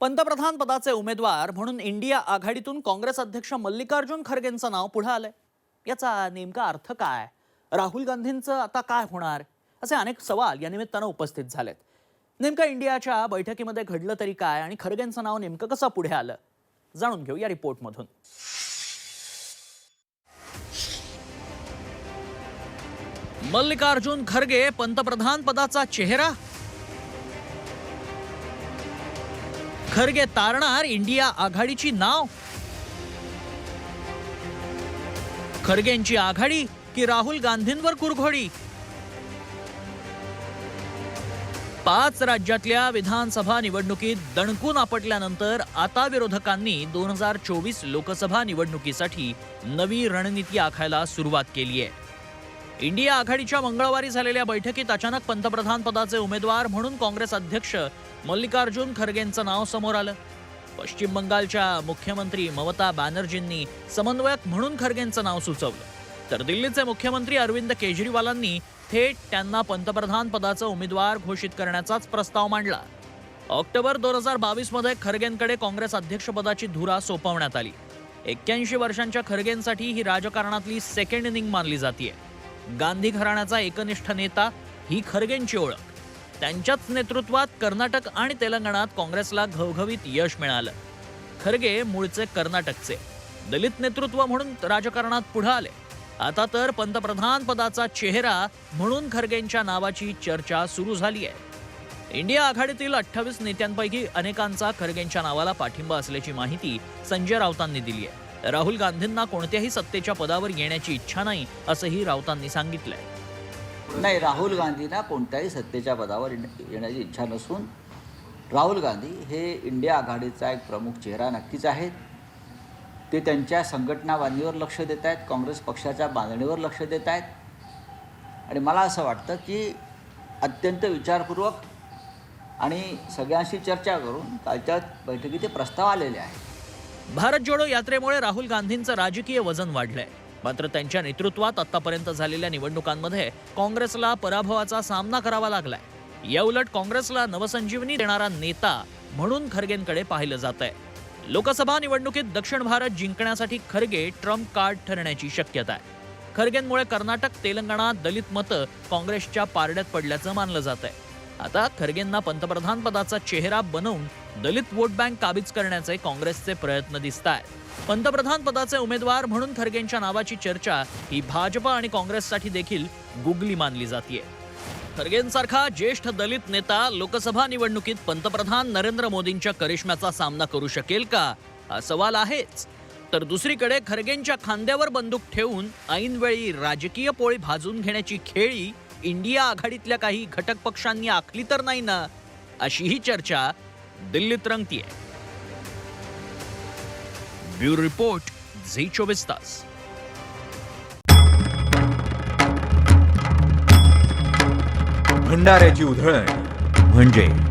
पंतप्रधान पदाचे उमेदवार म्हणून इंडिया आघाडीतून काँग्रेस अध्यक्ष मल्लिकार्जुन खरगेंचं नाव पुढे आलंय. याचा नेमका अर्थ काय? राहुल गांधींचं आता काय होणार? असे अनेक सवाल या निमित्तानं उपस्थित झालेत. नेमकं इंडियाच्या बैठकीमध्ये घडलं तरी काय आणि खरगेंचं नाव नेमकं कसं पुढे आलं? जाणून घेऊ या रिपोर्टमधून. मल्लिकार्जुन खरगे पंतप्रधान पदाचा चेहरा? खरगे तारणार इंडिया आघाडीची नाव? खरगेंची आघाडी की राहुल गांधींवर कुरघोडी? पाच राज्यातल्या विधानसभा निवडणुकीत दणकून आपटल्यानंतर आता विरोधकांनी दोन हजार चोवीस लोकसभा निवडणुकीसाठी नवी रणनीती आखायला सुरुवात केली आहे. इंडिया आघाडीच्या मंगळवारी झालेल्या बैठकीत अचानक पंतप्रधान पदाचे उमेदवार म्हणून काँग्रेस अध्यक्ष मल्लिकार्जुन खरगेंचं नाव समोर आलं. पश्चिम बंगालच्या मुख्यमंत्री ममता बॅनर्जींनी समन्वयक म्हणून खरगेंचं नाव सुचवलं. तर दिल्लीचे मुख्यमंत्री अरविंद केजरीवालांनी थेट त्यांना पंतप्रधान पदाचा उमेदवार घोषित करण्याचाच प्रस्ताव मांडला. ऑक्टोबर दोन हजार बावीसमध्ये खरगेंकडे काँग्रेस अध्यक्षपदाची धुरा सोपवण्यात आली. एक्क्याऐंशी वर्षांच्या खरगेंसाठी ही राजकारणातली सेकंड इनिंग मानली जाते गांधी घराण्याचा एकनिष्ठ नेता ही खरगेंची ओळख. त्यांच्याच नेतृत्वात कर्नाटक आणि तेलंगणात काँग्रेसला घवघवीत यश मिळालं. खरगे मूळचे कर्नाटकचे. दलित नेतृत्व म्हणून राजकारणात पुढे आले. आता तर पंतप्रधान पदाचा चेहरा म्हणून खरगेंच्या नावाची चर्चा सुरू झाली आहे. इंडिया आघाडीतील अठ्ठावीस नेत्यांपैकी अनेकांचा खरगेंच्या नावाला पाठिंबा असल्याची माहिती संजय राऊतांनी दिली आहे. राहुल गांधींना कोणत्याही सत्तेच्या पदावर येण्याची इच्छा नाही असंही राऊतांनी सांगितलंय. नाही राहुल गांधींना कोणत्याही सत्तेच्या पदावर येण्याची इच्छा नसून राहुल गांधी हे इंडिया आघाडीचा एक प्रमुख चेहरा नक्कीच आहेत. ते त्यांच्या संघटना बांधणीवर लक्ष देत आहेत काँग्रेस पक्षाच्या बांधणीवर लक्ष देत आहेत. आणि मला असं वाटतं की अत्यंत विचारपूर्वक आणि सगळ्यांशी चर्चा करून कालच्या बैठकीत ते प्रस्ताव आलेले आहेत. भारत जोडो यात्रेमुळे राहुल गांधींचं राजकीय वजन वाढलं आहे मात्र त्यांच्या नेतृत्वात आतापर्यंत झालेल्या निवडणुकांमध्ये काँग्रेसला पराभवाचा सामना करावा लागलाय. याउलट काँग्रेसला नवसंजीवनी देणारा नेता म्हणून खरगेंकडे पाहिलं जात आहे लोकसभा निवडणुकीत दक्षिण भारत जिंकण्यासाठी खरगे ट्रम्प कार्ड ठरण्याची शक्यता आहे. खरगेंमुळे कर्नाटक तेलंगणा दलित मतं काँग्रेसच्या पारड्यात पडल्याचं मानलं जात आहे आता खरगेंना पंतप्रधान पदाचा चेहरा बनवून दलित वोट बँक काबीज करण्याचे काँग्रेसचे प्रयत्न दिसत आहेत पंतप्रधान पदाचे उमेदवार म्हणून खरगेंच्या नावाची चर्चा ही भाजपा आणि काँग्रेससाठी देखील गुगली मानली जाते खरगेंसारखा ज्येष्ठ दलित नेता लोकसभा निवडणुकीत पंतप्रधान नरेंद्र मोदींच्या करिश्म्याचा सामना करू शकेल का? हा सवाल आहेच. तर दुसरीकडे खरगेंच्या खांद्यावर बंदूक ठेवून ऐनवेळी राजकीय पोळी भाजून घेण्याची खेळी इंडिया आघाडीतल्या काही घटक पक्षांनी आखली तर नाही ना? अशीही चर्चा दिल्ली रंगती है। ब्यूरो रिपोर्ट जी चौबीस तास। भंडाऱ्याची उधर म्हणजे?